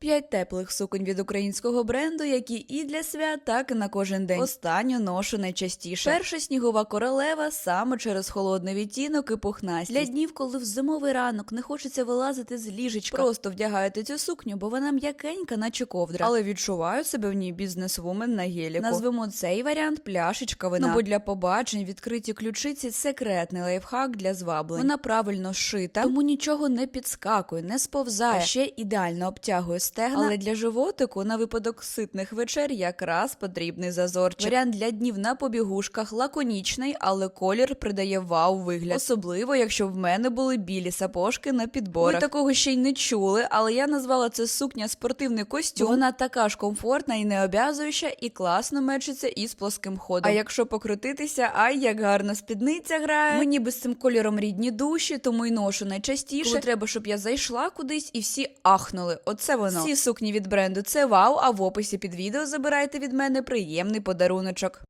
П'ять теплих суконь від українського бренду, які і для свят, так і на кожен день. Останню ношу найчастіше. Перша снігова королева саме через холодний відтінок і пухнастість. Для днів, коли в зимовий ранок не хочеться вилазити з ліжечка. Просто вдягаєте цю сукню, бо вона м'якенька, наче ковдра. Але відчуваю себе в ній бізнесвумен на геліку. Назвемо цей варіант пляшечка вина. Ну, бо для побачень відкриті ключиці секретний лайфхак для зваблень. Вона правильно шита, тому нічого не підскакує, не сповзає. А ще ідеально обтягує стегна. Але для животику на випадок ситних вечер якраз потрібний зазорчик. Варіант для днів на побігушках лаконічний, але колір придає вау вигляд. Особливо, якщо в мене були білі сапожки на підборах. Ви такого ще й не чули, але я назвала це сукня спортивний костюм. Вона така ж комфортна і необязуюча, і класно мечиться із плоским ходом. А якщо покрутитися, ай, як гарно спідниця грає. Мені би з цим кольором рідні душі, тому й ношу найчастіше. Коли треба, щоб я зайшла кудись і всі ахнули. Оце воно. Всі сукні від бренду це вау, а в описі під відео забирайте від мене приємний подаруночок.